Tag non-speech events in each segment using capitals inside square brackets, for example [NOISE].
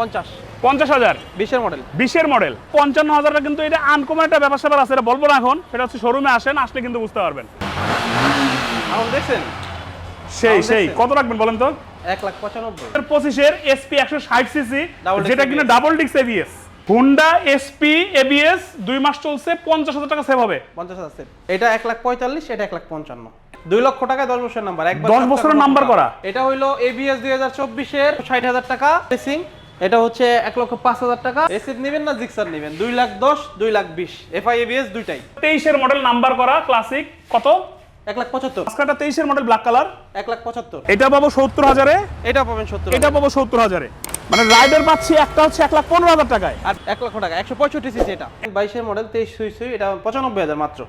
পঞ্চাশ। পঞ্চাশ হাজার। বিশের মডেল বিশের মডেল পঞ্চান্ন হাজারটা কিন্তু এটা আনকমন একটা ব্যাপার স্যাপার আছে এটা বলব না এখন সেটা হচ্ছে শোরুমে আসেন আসলে কিন্তু বুঝতে পারবেন। দেখছেন? সেই সেই। কত রাখবেন বলেন তো? এক লাখ পঁচানব্বই। পঁচিশের এসপি একশো ষাট সিসি যেটা কিনা ডাবল ডিক্স এবিএস হুন্ডা এসপি এবিএস দুই মাস চলছে পঞ্চাশ হাজার টাকা সেভ হবে। পঞ্চাশ হাজার set। এটা এক লাখ পঁয়তাল্লিশ এটা এক লাখ পঞ্চান্ন। দুই লক্ষ টাকায় দশ বছরের নাম্বার একবার 10 বছরের নাম্বার করা? এটা হইল এবিএস দুই হাজার চব্বিশের ষাট হাজার টাকা রেসিং এটা হচ্ছে এক লক্ষ পাঁচ হাজার টাকা। এসিড নেবেন না জিক্সার নেবেন। দুই লাখ দশ দুই লাখ বিশ। এফআই এবিএস দুইটাই। তেইশের মডেল নাম্বার করা ক্লাসিক কত? এক লাখ পঁচাত্তর। আজকালটা তেইশের মডেল ব্ল্যাক কালার এক লাখ পঁচাত্তর। এটা পাবো সত্তর হাজারে। এটা পাবেন সত্তর এটা পাবো সত্তর হাজারে। মানে রাইডার পাচ্ছি একটা হচ্ছে এক লাখ পনেরো হাজার টাকায়। আর এক লক্ষ টাকা একশো পঁয়ষট্টি সিসি এটা। বাইশের মডেল তেইশ সুই সুই এটা পঁচানব্বই হাজার মাত্র।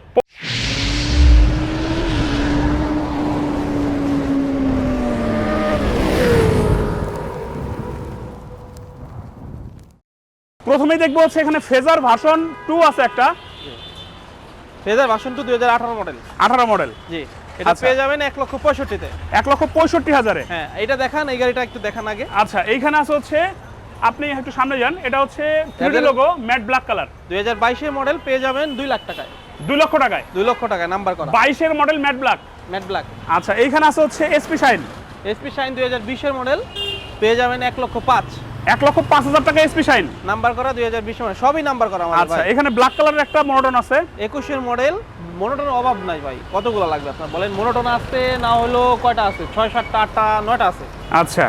প্রথমেই দেখব হচ্ছে এখানে ফেজার ভার্সন টু আছে একটা। ফেজার ভার্সন টু দুই হাজার আঠারো মডেল আঠারো মডেল জি এটা আচ্ছা। পেয়ে যাবেন এক লক্ষ পঁয়ষট্টিতে। এক লক্ষ পঁয়ষট্টি হাজারে। হ্যাঁ এটা দেখান এই গাড়িটা একটু দেখান আগে। আচ্ছা এইখানে আছে হচ্ছে আপনি একটু সামনে যান এটা হচ্ছে three D logo matte black colour দুই হাজার বাইশের মডেল পেয়ে যাবেন দুই লাখ টাকায়। দুই লক্ষ টাকায়। দুই লক্ষ টাকায় নাম্বার করা। বাইশের model matte black matte black আচ্ছা এইখানে আছে হচ্ছে এসপি শাইন এসপি শাইন দুই হাজার বিশের মডেল পেয়ে যাবেন এক লক্ষ পাঁচ। এক লক্ষ পাঁচ হাজার টাকা এসপি শাইন নাম্বার করা দুই হাজার বিশ মডেল সবই নাম্বার করা আচ্ছা এখানে ব্ল্যাক কালারের একটা মনোটন আছে। একুশের মডেল মনোটনের অভাব নাই ভাই। কতগুলো লাগবে আপনার? বলেন মনোটন আছে না হলো কয়টা আছে? ছয় সাতটা আটটা নয়টা আছে। আচ্ছা।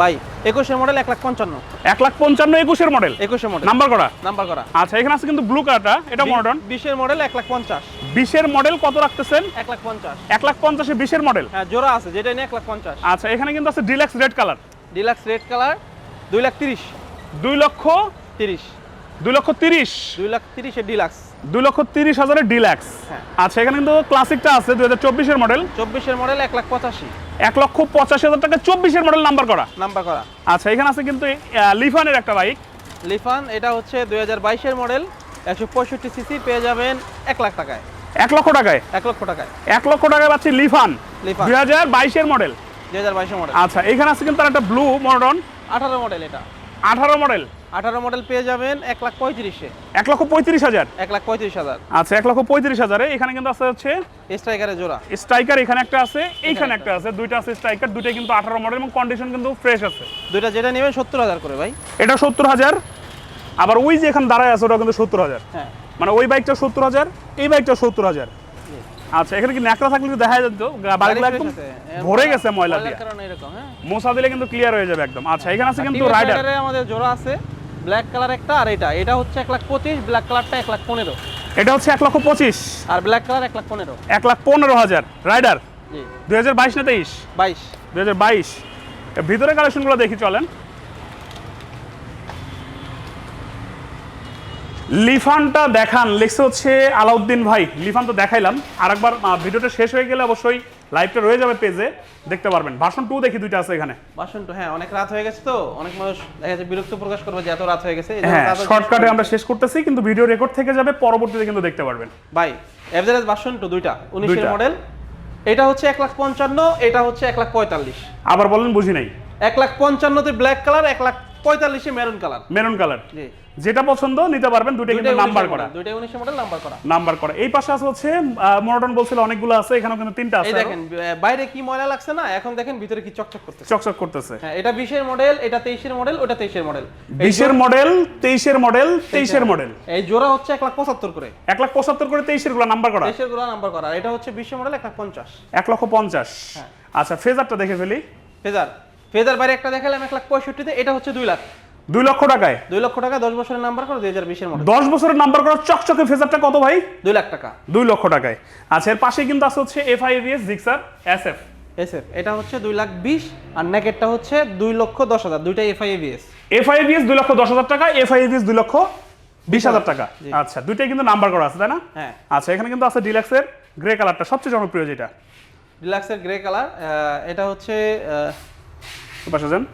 ভাই একুশের মডেল এক লাখ পঞ্চান্ন। এক লাখ পঞ্চান্ন একুশের মডেল একুশের মডেল নাম্বার করা? নাম্বার করা। আচ্ছা এখানে আছে কিন্তু ব্লু কালারটা এটা মনোটন বিশের মডেল এক লাখ পঞ্চাশ। বিশের মডেল কত রাখতেছেন? এক লাখ পঞ্চাশ। এক লাখ পঞ্চাশে বিশের মডেল হ্যাঁ জোড়া আছে যেটা নিয়ে এক লাখ পঞ্চাশ। আচ্ছা এখানে কিন্তু আছে deluxe red colour deluxe red colour দুই লাখ তিরিশ। দুই লক্ষ তিরিশ। দুই লক্ষ তিরিশ। দুই লাখ তিরিশের ডিলাক্স। দুই লক্ষ তিরিশ হাজারের ডিলাক্স। হ্যাঁ। আচ্ছা এখানে কিন্তু ক্লাসিকটা আছে দুই হাজার চব্বিশের মডেল। চব্বিশের মডেল এক লাখ পঁচাশি। এক লক্ষ পঁচাশি হাজার টাকা চব্বিশের মডেল নাম্বার করা। নাম্বার করা। আচ্ছা এখানে আছে কিন্তু লিফানের একটা বাইক। লিফান এটা হচ্ছে দুই হাজার বাইশের মডেল। একশো পঁয়ষট্টি সিসি পেয়ে যাবেন এক লাখ টাকায়। এক লক্ষ টাকায়? এক লক্ষ টাকায়। এক লক্ষ টাকায় পাচ্ছি লিফান। লিফান। দুই হাজার বাইশের মডেল। দুই হাজার বাইশের মডেল আচ্ছা এখানে আছে কিন্তু একটা ব্লু মডন আঠারো মডেল এটা। আঠারো মডেল আঠারো মডেল পেয়ে যাবেন এক লাখ পঁয়ত্রিশে। এক লক্ষ পঁয়ত্রিশ হাজার। এক লাখ পঁয়ত্রিশ হাজার। আচ্ছা এক লক্ষ পঁয়ত্রিশ হাজারে। এখানে কিন্তু আছে হচ্ছে স্ট্রাইকারের জোড়া। স্ট্রাইকার এখানে একটা আছে এইখানে একটা আছে দুইটা আছে স্ট্রাইকার দুইটা কিন্তু আঠারো মডেল এবং কন্ডিশন কিন্তু ফ্রেশ আছে। দুইটা যেটা নেবেন সত্তর হাজার করে ভাই। এটা সত্তর হাজার। আবার ওই যে এখানে দাঁড়ায় আছে ওটা কিন্তু সত্তর হাজার। হ্যাঁ। মানে ওই বাইকটা সত্তর হাজার এই বাইকটা সত্তর হাজার। আচ্ছা এখানে কি ন্যাকড়া থাকলে কিন্তু দেখা যেত। বাড়িগুলো একদম ভরে গেছে ময়লা দিয়ে। কারণে এরকম হ্যাঁ? মোছা দিলে কিন্তু ক্লিয়ার হয়ে যাবে একদম। আচ্ছা এখানে আছে কিন্তু রাইডার আমাদের জোড়া আছে ব্ল্যাক কালার একটা আর এটা। এটা হচ্ছে এক লাখ পঁচিশ ব্ল্যাক কালারটা এক লাখ পনেরো। এটা হচ্ছে এক লক্ষ পঁচিশ। আর ব্ল্যাক কালার এক লাখ পনেরো। এক লাখ পনেরো হাজার। রাইডার দুই হাজার বাইশ না তেইশ? বাইশ। দুই হাজার বাইশ। ভিতরে কালেকশনগুলো দেখি চলেন। লিফানটা দেখান লিখছে হচ্ছে আলাউদ্দিন ভাই। লিফান তো দেখাইলাম। আরেকবার আহ, ভিডিওটা শেষ হয়ে গেলে অবশ্যই লাইভটা রয়ে যাবে পেজে দেখতে পারবেন। ভার্সন টু দেখি দুইটা আছে এখানে। বাসন তো হ্যাঁ অনেক রাত হয়ে গেছে তো। অনেক মানুষ দেখা যাচ্ছে বিরক্ত প্রকাশ করবে যে এত রাত হয়ে গেছে। হ্যাঁ শর্টকাটে আমরা শেষ করতেছি কিন্তু ভিডিও রেকর্ড থেকে যাবে পরবর্তীতে কিন্তু দেখতে পারবেন। ভাই এভারেজ বাসন তো দুইটা উনিশের। মডেল এটা হচ্ছে এক লাখ পঞ্চান্ন এটা হচ্ছে এক লাখ পঁয়তাল্লিশ। আবার বলেন বুঝি নাই। এক লাখ পঞ্চান্নতে ব্ল্যাক কালার এক লাখ পঁয়তাল্লিশে মেরুন কালার মেরুন কালার জি। যেটা পছন্দ নিতে পারবেন দুইটা কিন্তু নাম্বার করা। দুইটাই উনিশের মডেল নাম্বার করা। নাম্বার করা। এই পাশে আছে হচ্ছে মনোটন বলছিল অনেকগুলো আছে এখানেও কিন্তু তিনটা আছে আরও। দেখেন বাইরে কি ময়লা লাগছে না এখন দেখেন ভিতরে কি চকচক করতেছে। চকচক করতেছে। হ্যাঁ এটা বিশের মডেল এটা তেইশের মডেল ওটা তেইশের মডেল বিশের মডেল তেইশের মডেল তেইশের মডেল এই জোড়া হচ্ছে এক লাখ পঁচাত্তর করে। এক লাখ পঁচাত্তর করে তেইশেরগুলো নাম্বার করা। তেইশেরগুলো নাম্বার করা এটা হচ্ছে বিশের মডেল এক লাখ পঞ্চাশ। এক লক্ষ পঞ্চাশ। হ্যাঁ। আচ্ছা ফেজারটা দেখে ফেলি। ফেজার। ফেজার বাইরে একটা দেখালাম এক লাখ পঁয়ষট্টিতে এটা হচ্ছে দুই লাখ। দুই লক্ষ টাকায়? দুই লক্ষ টাকা দশ বছরের নাম্বার করে দুই হাজার বিশের মডেল। দশ বছরের নাম্বার করা চকচকে ফেজারটা কত ভাই? দুই লাখ টাকা। দুই লক্ষ টাকায়। আচ্ছা এর পাশে কিন্তু আছে হচ্ছে F I S Gixxer S F SF এটা হচ্ছে দুই লাখ বিশ আর নেকেটটা হচ্ছে দুই লক্ষ দশ হাজার দুইটা দুইটাই FI ABS F I S দুই লক্ষ দশ হাজার টাকা এফ আই এস দুই লক্ষ বিশ হাজার টাকা। আচ্ছা দুইটাই কিন্তু নাম্বার করা আছে তাই না? হ্যাঁ। আচ্ছা এখানে কিন্তু আছে ডিলাক্সের গ্রে কালারটা সবচেয়ে জনপ্রিয় যেটা। ডিলাক্সের গ্রে কালার এটা হচ্ছে পাশে যান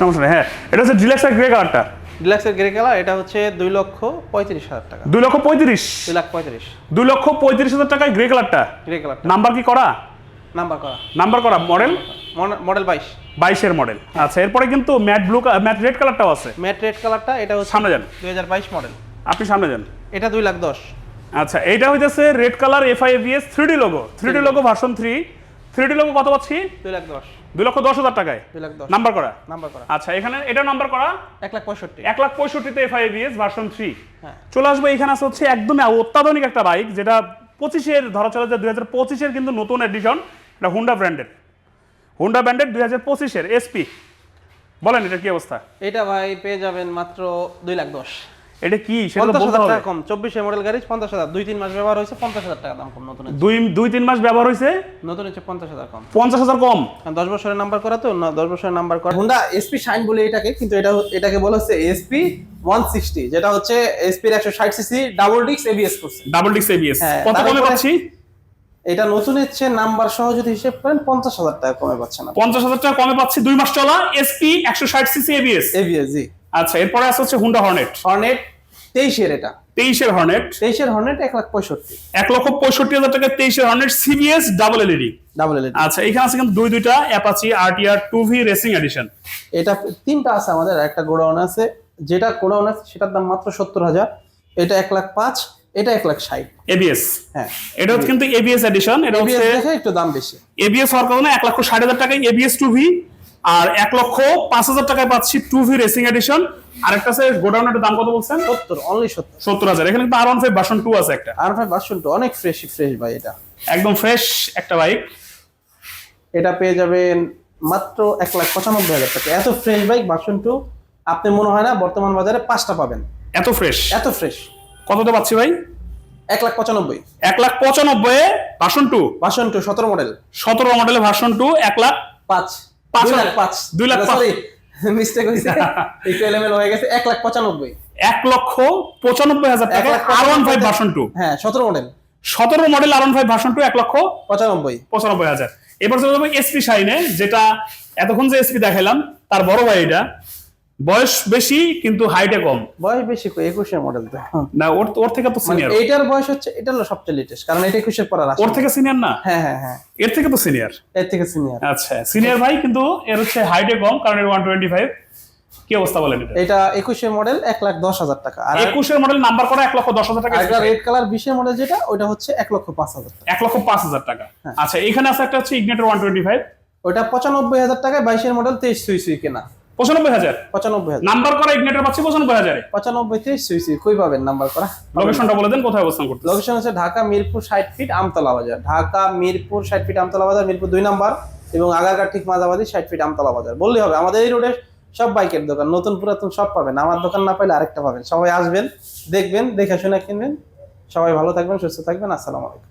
সমস্যা নেই হ্যাঁ। এটা হচ্ছে ডিলাক্সের গ্রে কালারটা ডিলাক্সের গ্রে কালার এটা হচ্ছে দুই লক্ষ পঁয়ত্রিশ হাজার টাকা। দুই লক্ষ পঁয়ত্রিশ? দুই লাখ পঁয়ত্রিশ। দুই লক্ষ পঁয়ত্রিশ হাজার টাকায় গ্রে কালারটা গ্রে কালার নাম্বার কি করা? নাম্বার করা। নাম্বার করা মডেল মডেল বাইশ। বাইশের মডেল আচ্ছা এরপরে কিন্তু ম্যাট ব্লু ম্যাট রেড কালারটাও আছে। ম্যাট রেড কালারটা এটা হচ্ছে সামনে যান। দুই হাজার বাইশ মডেল আপনি সামনে যান। এটা দুই লাখ দশ। আচ্ছা এইটা হইতেছে red colour F I ABS three D logo three D logo version three three D logo কত পাচ্ছি? দুই লাখ দশ। দুই লক্ষ দশ হাজার টাকায়? নাম্বার করা? নাম্বার করা। আচ্ছা এখানে এটা নাম্বার করা? এক লাখ পঁয়ষট্টি। এক লাখ পঁয়ষট্টিতে এফ আই ভার্সন থ্রি হ্যাঁ। চলে আসবে এখানে আছে হচ্ছে একদমই অত্যাধুনিক একটা বাইক যেটা পঁচিশের ধরা চলে যায় দুই হাজার পঁচিশের কিন্তু নতুন এডিশন এটা হুন্ডা ব্র্যান্ডের হুন্ডা ব্র্যান্ডের দুই হাজার পঁচিশের এসপি বলেন এটা কি অবস্থা? এটা ভাই পেয়ে যাবেন মাত্র দুই লাখ দশ। এটা কি? সেটা বলতে হবে টাকা কম। চব্বিশে মডেল গাড়ি পঞ্চাশ হাজার। দুই তিন মাস ব্যবহার হয়েছে পঞ্চাশ হাজার টাকা দাম কম নতুন হচ্ছে। দুই দুই তিন মাস ব্যবহার হয়েছে? নতুন হচ্ছে পঞ্চাশ হাজার কম। পঞ্চাশ হাজার কম? কারণ দশ বছরের নাম্বার করা তো না দশ বছরের নাম্বার করা। হুন্ডা এসপি শাইন বলে এটাকে কিন্তু এটা এটাকে বলা হচ্ছে এসপি ওয়ান সিক্সটি যেটা হচ্ছে একশো ষাট সিসি ডাবল ডিক্স এবিএস করছে। ডাবল ডিক্স এবিএস হ্যাঁ, কত কমে পাচ্ছি? এটা নতুন হচ্ছে নাম্বার সহ যদি হিসেব করেন পঞ্চাশ হাজার টাকা কমে পাচ্ছে না। পঞ্চাশ হাজার টাকা কমে পাচ্ছি দুই মাস চলা এসপি একশো ষাট সিসি এবিএস এবিএস জি। আচ্ছা এরপরে আছে হচ্ছে হুন্ডা হর্নেট হর্নেট তেইশের এটা। তেইশের হর্নেট। তেইশের হর্নেট এক লাখ পঁয়ষট্টি। এক লক্ষ পঁয়ষট্টি হাজার টাকা তেইশের Hornet CBS double LED. Double LED. আচ্ছা এখানে আছে কিন্তু দুই দুইটা Apache RTR two V racing edition. এটা তিনটা আছে আমাদের একটা গোডাউন আছে। যেটা গোডাউন আছে সেটার দাম মাত্র সত্তর হাজার। এটা এক লাখ পাঁচ এটা এক লাখ ষাট। এবিএস হ্যাঁ। এটা হচ্ছে কিন্তু এবিএস এডিশন এটা হচ্ছে একটু দাম বেশি। এবিএস হওয়ার কারণে এক লক্ষ ষাট হাজার টাকায় এবিএস টু ভি আর এক লক্ষ পাঁচ হাজার টাকায় পাচ্ছি টু ভি রেসিং এডিশন। আর একটা আছে গোডাউনের দাম কত বলছেন? সত্তর অনলি সত্তর। সত্তর হাজার। এখানে কিন্তু R one five version two আছে একটা। আর ভাই ভার্সন টু অনেক ফ্রেশ ফ্রেশ ভাই এটা। একদম ফ্রেশ একটা বাইক এটা পেয়ে যাবেন মাত্র এক লাখ পঁচানব্বই হাজার টাকা। এত ফ্রেশ বাইক ভার্সন টু আপনি মনে হয় না বর্তমান বাজারে পাঁচটা পাবেন। এত ফ্রেশ এত ফ্রেশ কত কততে পাচ্ছি ভাই? এক লাখ পঁচানব্বই। এক লাখ পঁচানব্বই ভার্সন টু ভার্সন টু সতেরো মডেল সতেরো মডেলের ভার্সন টু এক লাখ পাঁচ। পাঁচ লাখ পাঁচ। দুই লাখ। সরি [LAUGHS] মিস্টেক হয়েছে [LAUGHS] একটু এলোমেলো হয়ে গেছে। এক লাখ পঁচানব্বই। এক লক্ষ পঁচানব্বই হাজার টাকা R one five version two হ্যাঁ সতেরো মডেল সতেরো model R one five version two এক লক্ষ পঁচানব্বই। পঁচানব্বই হাজার। এবার চলে যাব এসপি শাইনে যেটা এতক্ষণ যে এসপি দেখাইলাম তার বড় ভাই এটা। বয়স বেশি কিন্তু হাইটে কম। বয়স বেশি একুশের মডেল তো। না ওর ওর থেকে তো মানে সিনিয়র এইটার বয়স হচ্ছে এটা হলো সবচেয়ে লেটেস্ট কারণ এটা একুশের পর আর আসে ওর থেকে সিনিয়র না? হ্যাঁ হ্যাঁ হ্যাঁ। এর থেকে তো সিনিয়র এর থেকে সিনিয়র আচ্ছা সিনিয়র ভাই কিন্তু এর হচ্ছে হাইটে কম কারণ এর ওয়ান টোয়েন্টি ফাইভ কি অবস্থা বলেন এটা? এটা একুশের মডেল এক লাখ দশ হাজার টাকা। আর একুশের মডেল নাম্বার করা এক লক্ষ দশ হাজার টাকা একটা রেড কালার বিশের মডেল যেটা ওটা হচ্ছে এক লক্ষ পাঁচ হাজার টাকা। এক লক্ষ পাঁচ হাজার টাকা। হ্যাঁ। আচ্ছা এখানে আছে একটা হচ্ছে ইগনেটর ওয়ান টোয়েন্টি ফাইভ ওইটা পঁচানব্বই হাজার টাকায় বাইশের মডেল তেইশ সুই সুই কেনা। পঁচানব্বই হাজার। পঁচানব্বই নাম্বার করা ইগনেটর পাচ্ছি পঁচানব্বই হাজারে। পঁচানব্বই তেইশ সুই সুই কই পাবেন নাম্বার করা? লোকেশনটা বলে দেন কোথায় অবস্থান করতে লোকেশন হচ্ছে ঢাকা মিরপুর ষাট ফিট আমতলা বাজার। ঢাকা মিরপুর ষাট ফিট আমতলা বাজার মিরপুর দুই নাম্বার এবং আগারকার ঠিক মাঝামাঝি ষাট ফিট আমতলা বাজার। বললেই হবে আমাদের এই রোডে সব বাইকের দোকান নতুন পুরাতন সব পাবেন। আমার দোকান না পাইলে আরেকটা পাবেন। সবাই আসবেন দেখবেন দেখে শুনে কিনবেন। সবাই ভালো থাকবেন সুস্থ থাকবেন। আসসালামু আলাইকুম।